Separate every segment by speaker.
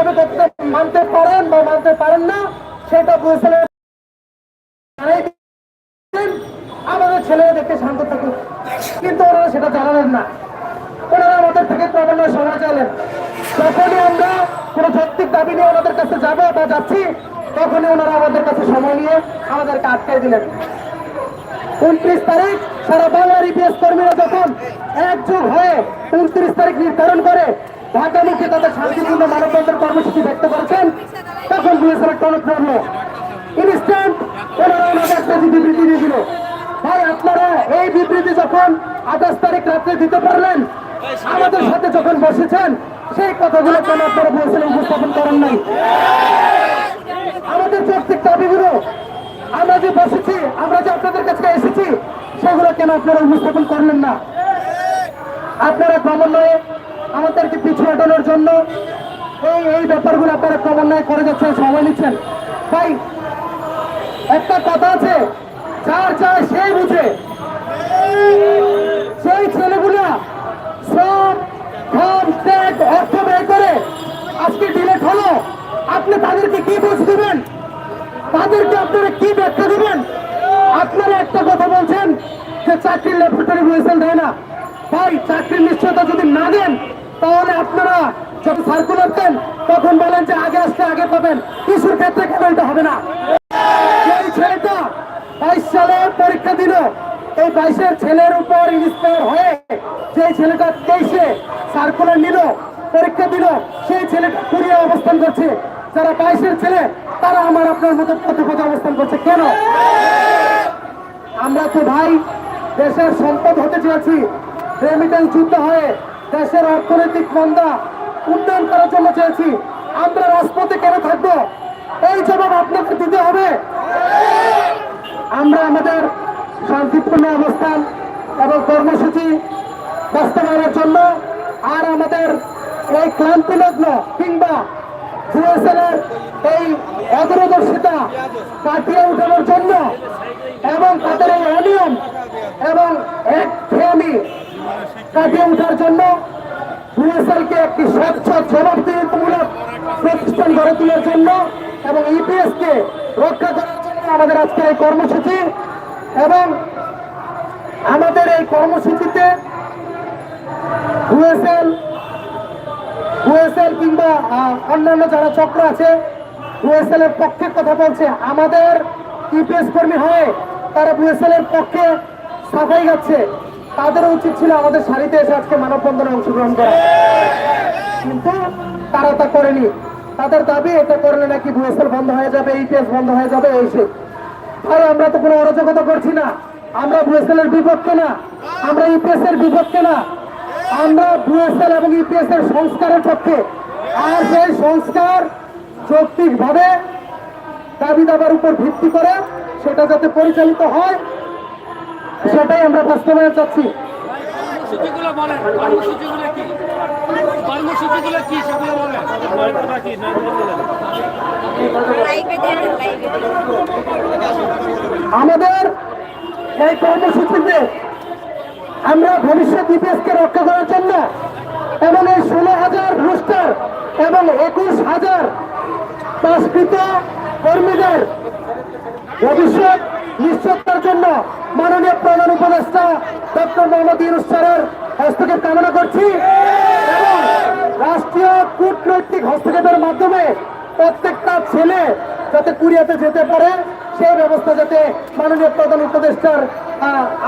Speaker 1: কীভাবে করতে মানতে পারেন বা মানতে পারেন না, সেটা বুঝলে আমাদের ছেলেদেরকে শান্ত থাকুক। কিন্তু ওনারা সেটা জানালেন না। ওনারা আমাদের থেকে ক্রমান্বয়ে সময় চাইলেন যখনই আমরা কোনো যৌক্তিক দাবি নিয়ে ওনাদের কাছে যাব বা যাচ্ছি, তখনই ওনারা আমাদের কাছে সময় নিয়ে আমাদেরকে আটকে দিলেন। উনত্রিশ তারিখ সারা বাংলার ইপিএস কর্মীরা যখন একযোগ হয়ে উনত্রিশ তারিখ নির্ধারণ করে ঢাকামুখী তাদের শান্তিপূর্ণ মানববন্ধন কর্মসূচি ব্যক্ত করেছেন, তখন বিএসএফ টনক পড়ল ইনস্ট্যান্ট একটা বিবৃতি দিয়ে ভাই, আপনারা এই বিবৃতি যখন আঠাশ তারিখ রাত্রে দিতে পারলেন, আমাদের সাথে যখন বসেছেন, সেই কথাগুলো কেন আপনারা উপস্থাপন করেন নাই? আমাদের যৌক্তিক দাবিগুলো, আমরা যে বসেছি, আমরা যে আপনাদের কাছে এসেছি, সেগুলো কেন আপনারা উপস্থাপন করলেন না? আপনারা ক্রমান্বয়ে আমাদেরকে পিছু হটানোর জন্য এই এই ব্যাপারগুলো আপনারা ক্রমান্বয়ে করে যাচ্ছেন, সময় নিচ্ছেন। ভাই, একটা কথা আছে, যার চায় সেই বুঝে। সেই ছেলেগুলা সব ধন, ত্যাগ, অর্থ ব্যয় করে আজকে ডিলেট হলো। আপনি তাদেরকে কি বুঝ দেবেন? তাদেরকে আপনারা কি ব্যাখ্যা দিবেন? আপনারা একটা কথা বলছেন যে চাকরির ল্যাবরেটরি বুয়েসেল দেয় না। ভাই, চাকরির নিশ্চয়তা যদি না দেন তাহলে আপনারা যখন সার্কুলার দেন, তখন বলেন যে আগে আসলে আগে পাবেন। কিছুর ক্ষেত্রে কেন এটা হবে না? এই ছেলেটা বাইশ সালে পরীক্ষা দিল। এই বাইশের ছেলের উপর ইন্সপায়ার হয়ে যে ছেলেটা তেইশে সার্কুলার নিল, পরীক্ষা দিল, সেই ছেলেটা কুড়িয়ে অবস্থান করছে। যারা বাইশের ছেলে, তারা আমার আপনার মতো পথে পথে অবস্থান করছে। কেন? আমরা তো ভাই, দেশের সম্পদ হতে চেয়েছি। রেমিটেন্স যুদ্ধ হয়ে দেশের অর্থনৈতিক মন্দা উন্নয়ন করার জন্য চেয়েছি। আমরা রাজপথে কেন থাকব? এই জবাব আপনাকে দিতে হবে। আমরা আমাদের শান্তিপূর্ণ অবস্থান এবং কর্মসূচি বাস্তবায়নের জন্য আর আমাদের এই ক্লান্তি ক্লান্তিলগ্ন কিংবা জুয়েসেনের এই অদূরদর্শিতা কাটিয়ে উঠানোর জন্য এবং তাদের এই অনিয়ম এবং এক কাটিয়ে ওঠার জন্য জুয়েসেলকে একটি স্বচ্ছ জবাবদিহিমূলক প্রতিষ্ঠান গড়ে তোলার জন্য এবং ইপিএস কে রক্ষা করার জন্য আমাদের আজকের এই কর্মসূচি এবং আমাদের এই কর্মসূচিতে হুয়েসেল হুয়েসেল কিংবা অন্যান্য যারা চক্র আছে হুয়েসেল এর পক্ষে কথা বলছে। আমাদের ইপিএস কর্মী হয়ে তারা হুয়েসেল এর পক্ষে সাফাই গাচ্ছে তাদের উচিত ছিল আমাদের সারিতে এসে আজকে মানববন্ধনে অংশগ্রহণ করা। কিন্তু তারা তা করেনি। তাদের দাবি, এটা করলে নাকি ভুয়েসেল বন্ধ হয়ে যাবে, ইপিএস বন্ধ হয়ে যাবে, এই সে ভাই, আমরা তো কোনো অরাজকতা করছি না। আমরা ভুয়েসেলের বিপক্ষে না। আমরা ইপিএস এর বিপক্ষে না। আমরা ভুয়েসেল এবং ইপিএস এর সংস্কারের পক্ষে। আর সেই সংস্কার যৌক্তিক ভাবে দাবি দাবার উপর ভিত্তি করে সেটা যাতে পরিচালিত হয় সেটাই আমরা বাস্তবায়ন চাচ্ছি। আমাদের এই কর্মসূচিতে আমরা ভবিষ্যৎ ইতিহাসকে রক্ষা করার জন্য এবং এই ষোলো হাজার রুস্টার এবং একুশ হাজার পাশকৃত কর্মীদের ভবিষ্যৎ নিশ্চয়তার জন্য মাননীয় প্রধান উপদেষ্টা ডক্টর মোহাম্মদ ইউনুস স্যারের হস্তক্ষেপ কামনা করছি। রাষ্ট্রীয় কূটনৈতিক হস্তক্ষেপের মাধ্যমে প্রত্যেকটা ছেলে যাতে কুরিয়াতে যেতে পারে, সেই ব্যবস্থা যাতে মাননীয় প্রধান উপদেষ্টার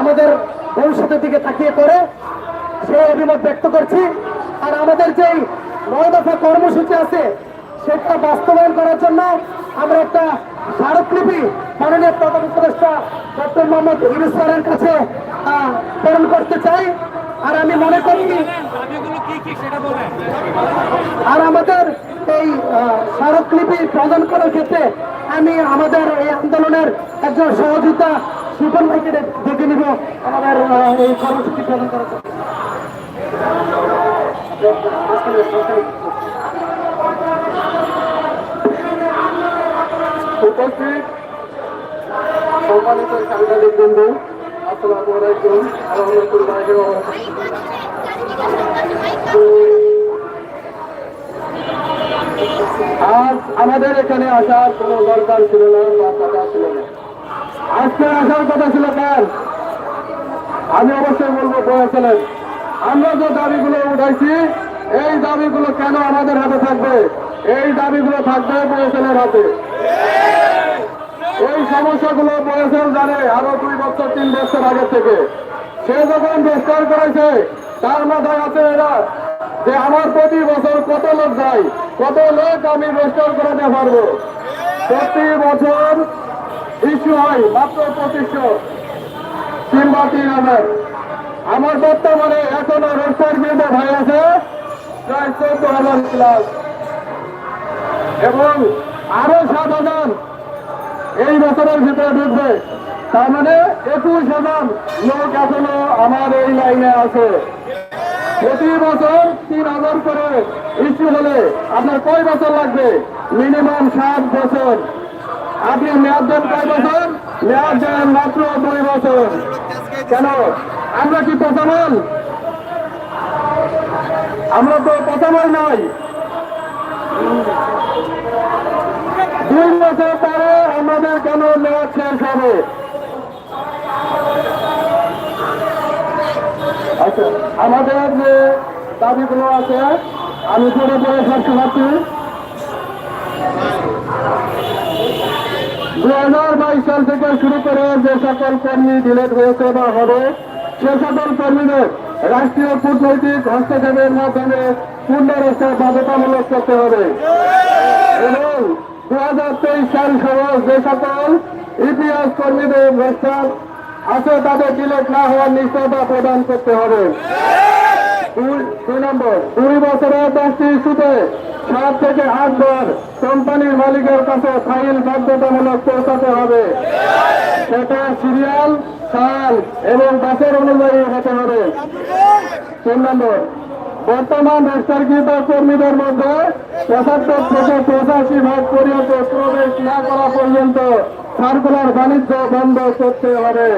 Speaker 1: আমাদের ভবিষ্যতের দিকে তাকিয়ে করে, সেই অভিমত ব্যক্ত করছি। আর আমাদের যেই নয় দফা কর্মসূচি আছে, সেটা বাস্তবায়ন করার জন্য আমরা একটা স্মারকলিপি মাননীয় প্রধান উপদেষ্টা ডক্টর মোহাম্মদ ইউনুস স্যারের কাছে প্রেরণ করতে চাই। আর আমি মনে করি আর আমাদের এই স্মারকলিপি প্রদান করার ক্ষেত্রে আমি আমাদের এই আন্দোলনের একজন সহযোগিতা ভাইকে ডে- ডেকে নিব আমাদের এই কর্মসূচি প্রদান করার জন্য।
Speaker 2: আজ আমাদের এখানে আসার দরকার ছিল না আজকে আসার কথা ছিল আমি অবশ্যই বলব বলেছিলেন আমরা যে দাবিগুলো উঠাইছি, এই দাবিগুলো কেন আমাদের হাতে থাকবে? এই দাবিগুলো থাকবে বয়েছেলের হাতে। এই সমস্যাগুলো বয়েছেল জানে আরও দুই বছর, তিন বছর আগে থেকে। সে যখন বিস্তার করেছে, তার মাথায় আছে এরা যে আমার প্রতি বছর কত লোক যায়, কত লোক আমি রেজিস্টার করাতে পারব। প্রতি বছর ইস্যু হয় মাত্র পঁচিশশো কিংবা তিন হাজার। আমার বর্তমানে এখনও রেজিস্টার কিন্তু ভাই আছে, প্রায় চোদ্দ হাজার ক্লাস এবং আরও সাত হাজার। এই বছরের ভিতরে ঢুকবে। তার মানে একুশ হাজার লোক এখনও আমার এই লাইনে আছে। প্রতি বছর তিন হাজার করে ইস্যু হলে আপনার কয় বছর লাগবে? মিনিমাম সাত বছর। আপনি মেয়াদ দেন কয় বছর? মেয়াদ দেন মাত্র দুই বছর। কেন? আমরা কি পচামাল আমরা তো পচামাল নয় দুই বছর পরে আমাদের কেন মেয়াদ শেষ হবে আমাদের যে দাবিগুলো আছে আমি পরে পরে সরকার পাচ্ছি দু হাজার বাইশ সাল থেকে শুরু করে যে সকল কর্মী ডিলেট হয়েছে বা হবে, সে সকল কর্মীদের রাষ্ট্রীয় কূটনৈতিক হস্তক্ষেপের মাধ্যমে পুনরস্থা বাধ্যতামূলক করতে হবে। এবং দু হাজার তেইশ সাল সহ যে সকল ইতিহাস কর্মীদের রোস্টার আছে, তাদের ডিলেট না হওয়ার নিশ্চয়তা প্রদান করতে হবে। দুই নম্বর, দুই বছরের দশটি ইস্যুতে সাত থেকে আট বার কোম্পানির মালিকের কাছে ফাইল বাধ্যতামূলক পৌঁছাতে হবে। সেটা সিরিয়াল, সাল এবং বাসের অনুযায়ী হতে হবে। তিন নম্বর বর্তমান রেজিস্টারকৃত কর্মীদের মধ্যে পঁচাত্তর থেকে পঁচাশি ভাগ পর্যন্ত প্রবেশ না করা পর্যন্ত সার্কুলার বাণিজ্য বন্ধ করতে হবে।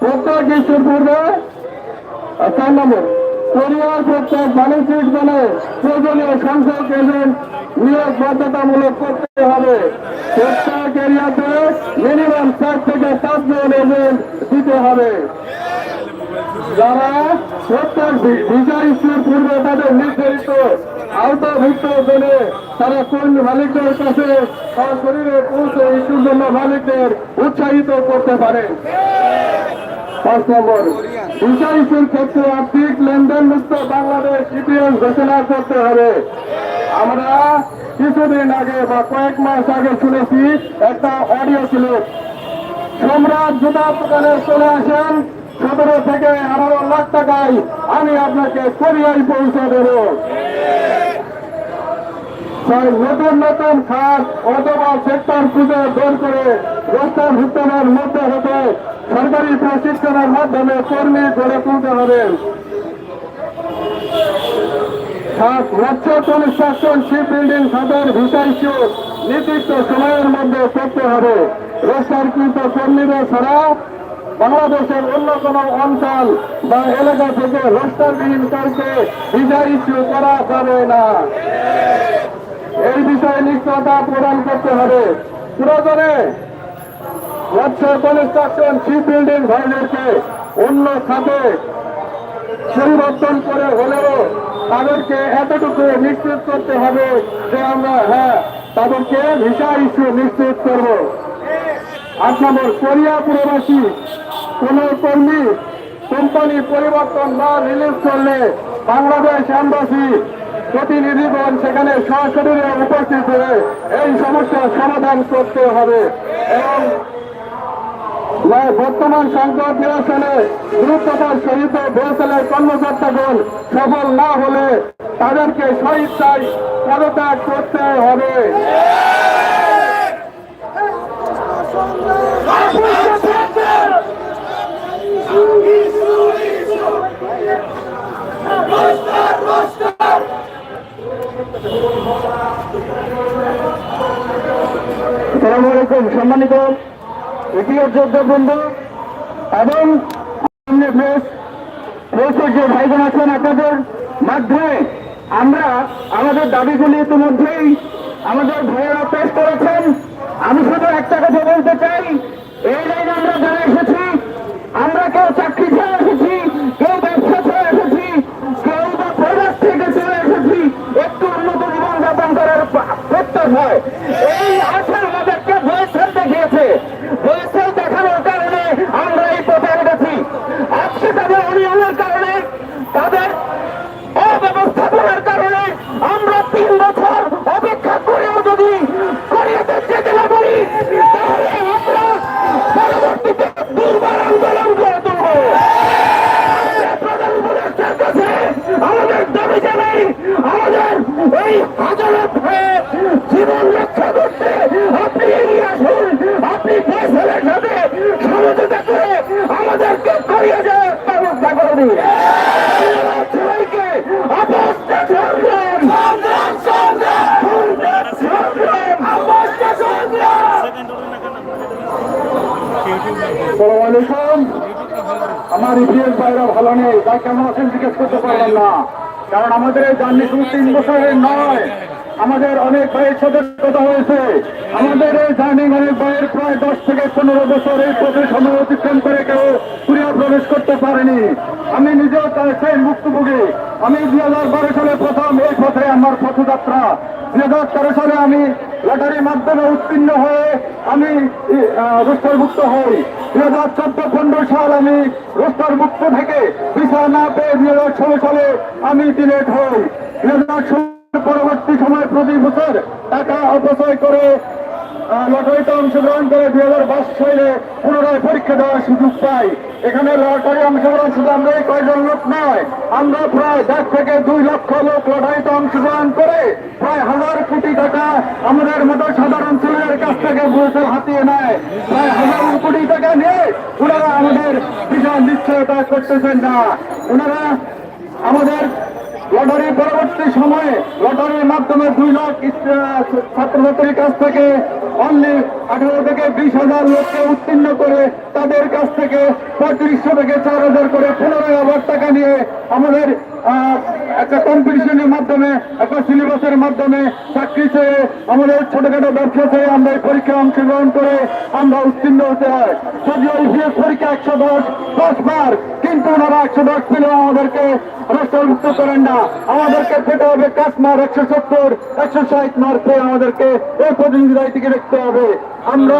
Speaker 2: প্রত্যেক ইস্যুর পূর্বে, চার নম্বর কোরিয়ার প্রত্যেক বাণিজ্যিক জনে প্রয়োজনীয় সংখ্যক এজেন্ট নিয়োগ বাধ্যতামূলক করতে হবে। প্রত্যেক এরিয়াতে মিনিমাম চার থেকে পাঁচজন এজেন্ট দিতে হবে। যারা তাদের নির্ধারিত আওতাভুক্ত তারা কর্মী মালিকদের কাছে সরাসরি পৌঁছে ইস্যুর জন্য মালিকদের উৎসাহিত করতে পারে। পাঁচ নম্বর ক্ষেত্রে আর্থিক লেনদেন মুক্ত বাংলাদেশ ইতিহাস ঘোষণা করতে হবে। আমরা কিছুদিন আগে বা কয়েক মাস আগে শুনেছি একটা অডিও ছিল সম্রাট জুতা দোকানে চলে আসেন সতেরো থেকে আঠারো লাখ টাকায় আমি আপনাকে কোরিয়ায় পৌঁছে দেব। নতুন নতুন খাত অথবা সেক্টর খুঁজে বের করে রোস্টার ভুক্তদের মধ্যে হতে সরকারি প্রশিক্ষণের মাধ্যমে কর্মী গড়ে তুলতে হবে। সাত কনস্ট্রাকশন শিপ বিল্ডিং খাতের ভিসা ইস্যু নির্দিষ্ট সময়ের মধ্যে করতে হবে। রোস্টারকৃত কর্মীদের ছাড়া বাংলাদেশের অন্য কোন অঞ্চল বা এলাকা থেকে রোস্টারবিহীন কাউকে ভিসা ইস্যু করা যাবে না। এই বিষয়ে নিশ্চয়তা প্রদান করতে হবে। প্রয়োজনে মৎস্য কনস্ট্রাকশন শিপ বিল্ডিং ভাইদেরকে অন্য খাতে পরিবর্তন করে হলেও তাদেরকে এতটুকু নিশ্চিত করতে হবে যে আমরা হ্যাঁ তাদেরকে ভিসা ইস্যু নিশ্চিত করব। আট নম্বর কোরিয়া পুরবাসী কোন কর্মী কোম্পানি পরিবর্তন না রিলিজ করলে বাংলাদেশ এম্বাসি প্রতিনিধিগণ সেখানে সরাসরি উপস্থিত হয়ে এই সমস্যার সমাধান করতে হবে। এবং বর্তমান সংকট নিরসনে দ্রুততার সহিত বরিশালের কর্মকর্তাগণ সফল না হলে তাদেরকে স্বইচ্ছায় পদত্যাগ করতে হবে আসসালামু আলাইকুম সম্মানিত ইতিহাস যোদ্ধ বন্ধু এবং প্রেস প্রেসের যে ভাইজন আছেন আপনাদের মাধ্যমে
Speaker 3: আমরা আমাদের দাবিগুলি ইতিমধ্যেই আমাদের ভাইয়েরা পেশ করেছেন। আমি শুধু একটা কথা বলতে চাই, এই লাইনে আমরা যারা এসেছি, আমরা কেউ চাকরি ছেড়ে এসেছি, কেউ ব্যবসা ছেড়ে এসেছি, কেউ বা প্রবাস থেকে চলে এসেছি, একটু উন্নত জীবনযাপন করার পা- প্রত্যাশায় এই আশা আমাদেরকে বয়সের দেখিয়েছে বয়সের দেখানোর কারণে আমরা এই পথে উঠেছি আজকে তাদের অনিয়মের কারণে তাদের অব্যবস্থাপনার কারণে আমরা তিন বছর অপেক্ষা করেও যদি করিয়াতে যেতে না পারি তাহলে আমরা পরবর্তীতে দুর্বার আন্দোলন করে তুলব আমরা প্রধান উপদেষ্টার কাছে আমাদের দাবি জানাই আমাদের এই আদালত হয়ে জীবন রক্ষা করতে আপনি এগিয়ে আসুন আপনি ফয়সলের সাথে সমঝোতা করে আমাদেরকে করিয়ে যাওয়ার ব্যবস্থা করে দিন ধন্যবাদ সবাইকে অবস্থা সংগ্রাম সংগ্রাম সংগ্রাম সংগ্রাম অবস্থা সংগ্রাম আসসালামু আলাইকুম আমার ইতিহাস বাইরে ভালো নেই তাই কেমন আছেন জিজ্ঞেস করতে পারলাম না। কারণ আমাদের এই জার্নি শুধু তিন বছরের নয়, আমাদের অনেক ভাইয়ের সাথে কথা হয়েছে। আমাদের এই জার্নি অনেক ভাইয়ের প্রায় দশ থেকে পনেরো বছর এই পথে সময় অতিক্রম করে কেউ কুড়িয়া প্রবেশ করতে পারেনি। আমি নিজেও তার সেই মুক্তভোগী। আমি দুই হাজার বারো সালে প্রথম এই পথে আমার পথযাত্রা। দুই হাজার তেরো সালে আমি লটারির মাধ্যমে উত্তীর্ণ হয়ে আমি রোস্টার মুক্ত হই। দুই হাজার চোদ্দ পনেরো সাল আমি রোস্টার মুক্ত থেকে বিচার না পেয়ে দুই হাজার ষোলো সালে আমি ডিলেট হই। দুই হাজার ষোলো পরবর্তী সময় প্রতি বছর টাকা অপচয় করে লটারিতে অংশগ্রহণ করে দুই হাজার বাইশ সালে পুনরায় পরীক্ষা দেওয়ার সুযোগ পাই এখানে লটারি অংশগ্রহণ শুধু আমরা এই কয়জন লোক নয়, আমরা প্রায় দেড় থেকে দুই লক্ষ লোক লটারিতে অংশগ্রহণ করে প্রায় হাজার কোটি টাকা আমাদের মতো সাধারণ ছেলেদের কাছ থেকে বুয়েসেল হাতিয়ে নেয়। প্রায় হাজার কোটি টাকা নিয়ে ওনারা আমাদের বিশাল নিশ্চয়তা করতেছেন না। ওনারা আমাদের লটারি পরবর্তী সময়ে লটারির মাধ্যমে দুই লাখ ছাত্রছাত্রীর কাছ থেকে অনলি আঠারো থেকে বিশ হাজার লোককে উত্তীর্ণ করে তাদের কাছ থেকে পঁয়ত্রিশশো থেকে চার হাজার করে পুনরায় আবার টাকা নিয়ে আমাদের একটা কম্পিটিশনের মাধ্যমে, একটা সিলেবাসের মাধ্যমে চাকরি চেয়ে আমাদের ছোটখাটো ব্যবসা চেয়ে আমরা এই পরীক্ষায় অংশগ্রহণ করে আমরা উত্তীর্ণ হতে হয়। ইতিহাস পরীক্ষা একশো দশ দশ বার কিন্তু ওনারা একশো দশ পেলেও আমাদেরকে রাষ্ট্রভুক্ত করেন না। আমাদেরকে পেতে হবে কাশ্মার একশো সত্তর, একশো ষাট মার্কে আমাদেরকে এই প্রতিনিধি দায়িত্বকে দেখতে হবে। আমরা